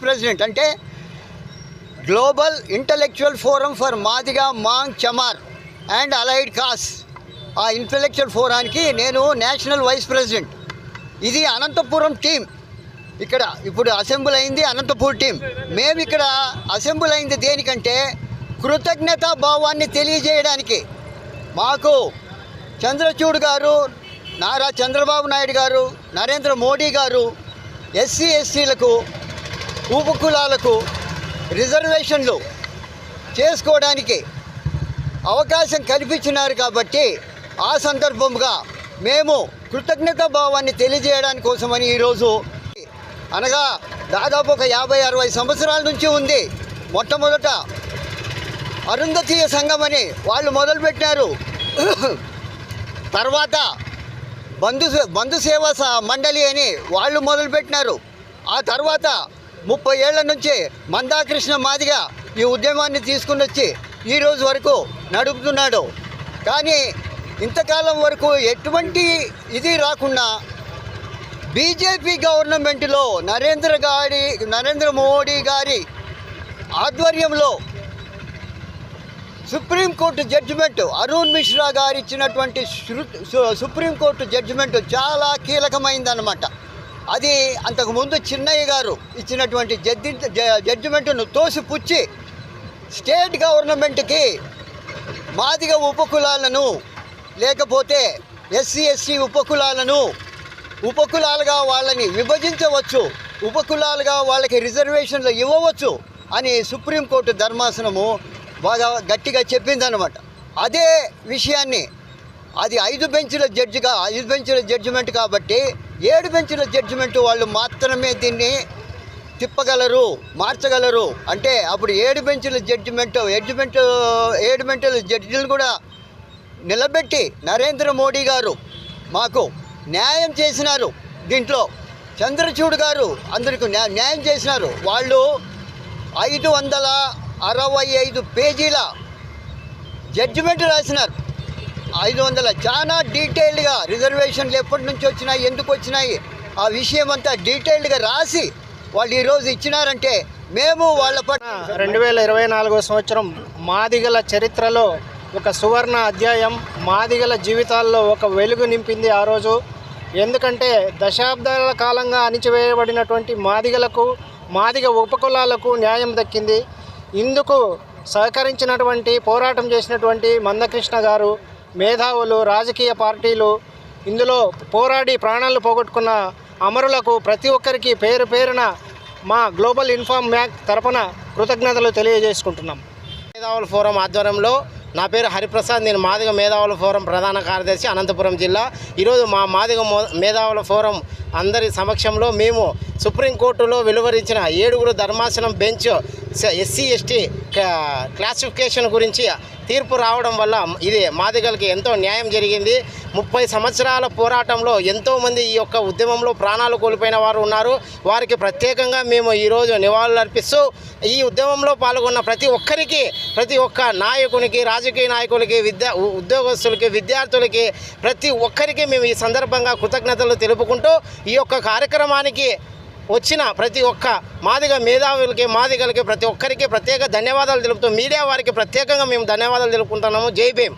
President అంటే global intellectual forum for Madiga Mang Chamar and allied castes ఆ intellectual ఫోరానికి నేను నేషనల్ వైస్ ప్రెసిడెంట్ ఇది అనంతపురం టీం ఇక్కడ ఇప్పుడు అసెంబ్లీ అయింది అనంతపూర్ టీం మేము ఇక్కడ అసెంబ్లీ అయింది దేనికంటే కృతజ్ఞతా భావాన్ని తెలియజేయడానికి. మాకు చంద్రచూడ్ గారు నారా చంద్రబాబు నాయుడు గారు నరేంద్ర మోడీ గారు ఎస్సీ ఎస్టీలకు ఉపకులాలకు రిజర్వేషన్లు చేసుకోవడానికి అవకాశం కల్పించినారు కాబట్టి ఆ సందర్భంగా మేము కృతజ్ఞతా భావాన్ని తెలియజేయడానికి కోసమని ఈరోజు అనగా దాదాపు ఒక యాభై అరవై సంవత్సరాల నుంచి ఉంది. మొట్టమొదట అరుంధతీయ సంఘం అని వాళ్ళు మొదలుపెట్టినారు. తర్వాత బంధు బంధు సేవా స- మండలి అని వాళ్ళు మొదలుపెట్టినారు. ఆ తర్వాత ముప్పై ఏళ్ళ నుంచి మందాకృష్ణ మాదిగా ఈ ఉద్యమాన్ని తీసుకుని వచ్చి ఈరోజు వరకు నడుపుతున్నాడు. కానీ ఇంతకాలం వరకు ఎటువంటి ఇది రాకుండా బీజేపీ గవర్నమెంట్లో నరేంద్ర గారి నరేంద్ర మోడీ గారి ఆధ్వర్యంలో సుప్రీంకోర్టు జడ్జిమెంట్ అరుణ్ మిశ్రా గారు ఇచ్చినటువంటి సుప్రీంకోర్టు జడ్జిమెంట్ చాలా కీలకమైందన్నమాట. అది అంతకుముందు చిన్నయ్య గారు ఇచ్చినటువంటి జడ్జి జ- జడ్జిమెంట్ను తోసిపుచ్చి స్టేట్ గవర్నమెంట్కి మాదిగ ఉపకులాలను లేకపోతే ఎస్సీ ఎస్సీ ఉపకులాలను ఉపకులాలుగా వాళ్ళని విభజించవచ్చు ఉపకులాలుగా వాళ్ళకి రిజర్వేషన్లు ఇవ్వవచ్చు అని సుప్రీంకోర్టు ధర్మాసనము బాగా గట్టిగా చెప్పిందనమాట అదే విషయాన్ని అది ఐదు బెంచ్ల జడ్జిగా ఐదు బెంచ్ల జడ్జిమెంట్ కాబట్టి ఏడు బెంచ్ల జడ్జిమెంట్ వాళ్ళు మాత్రమే దీన్ని తిప్పగలరు మార్చగలరు. అంటే అప్పుడు ఏడు బెంచ్ల జడ్జిమెంట్ జడ్జిమెంట్ ఏడు బెంచ్ల జడ్జిలు కూడా నిలబెట్టి నరేంద్ర మోడీ గారు మాకు న్యాయం చేసినారు దీంట్లో. చంద్రచూడ్ గారు అందరికి న్యాయం చేసినారు. వాళ్ళు ఐదు వందల అరవై ఐదు పేజీల జడ్జిమెంట్ రాసినారు. ఐదు వందల. చాలా డీటెయిల్డ్గా రిజర్వేషన్లు ఎప్పటి నుంచి వచ్చినాయి ఎందుకు వచ్చినాయి ఆ విషయం అంతా డీటెయిల్డ్గా రాసి వాళ్ళు ఈరోజు ఇచ్చినారంటే మేము వాళ్ళ పట్ల రెండు వేల ఇరవై నాలుగో సంవత్సరం మాదిగల చరిత్రలో ఒక సువర్ణ అధ్యాయం మాదిగల జీవితాల్లో ఒక వెలుగు నింపింది ఆ రోజు. ఎందుకంటే దశాబ్దాల కాలంగా అణిచివేయబడినటువంటి మాదిగలకు మాదిగ ఉపకులాలకు న్యాయం దక్కింది. ఇందుకు సహకరించినటువంటి పోరాటం చేసినటువంటి మందకృష్ణ గారు మేధావులు రాజకీయ పార్టీలు ఇందులో పోరాడి ప్రాణాలు పోగొట్టుకున్న అమరులకు ప్రతి ఒక్కరికి పేరు పేరున మా గ్లోబల్ ఇన్ఫార్మ్ మ్యాక్ తరపున కృతజ్ఞతలు తెలియజేసుకుంటున్నాం. మేధావుల ఫోరం ఆధ్వర్యంలో నా పేరు హరిప్రసాద్ నేను మాదిగ మేధావుల ఫోరం ప్రధాన కార్యదర్శి అనంతపురం జిల్లా. ఈరోజు మా మాదిగ మేధావుల ఫోరం అందరి సమక్షంలో మేము సుప్రీంకోర్టులో వెలువరించిన ఏడుగురు ధర్మాసనం బెంచ్ ఎస్సీ ఎస్టీ క్లాసిఫికేషన్ గురించి తీర్పు రావడం వల్ల ఇది మాదిగలకి ఎంతో న్యాయం జరిగింది. ముప్పై సంవత్సరాల పోరాటంలో ఎంతోమంది ఈ యొక్క ఉద్యమంలో ప్రాణాలు కోల్పోయిన వారు ఉన్నారు. వారికి ప్రత్యేకంగా మేము ఈరోజు నివాళులు అర్పిస్తూ ఈ ఉద్యమంలో పాల్గొన్న ప్రతి ఒక్కరికి ప్రతి ఒక్క నాయకునికి రాజకీయ నాయకులకి విద్యా ఉద్యోగస్తులకి విద్యార్థులకి ప్రతి ఒక్కరికి మేము ఈ సందర్భంగా కృతజ్ఞతలు తెలుపుకుంటూ ఈ యొక్క కార్యక్రమానికి వచ్చిన ప్రతి ఒక్క మాదిగ మేధావులకి మాదిగలకి ప్రతి ఒక్కరికి ప్రత్యేక ధన్యవాదాలు తెలుపుతూ మీడియా వారికి ప్రత్యేకంగా మేము ధన్యవాదాలు తెలుపుకుంటున్నాము. జై భీమ్.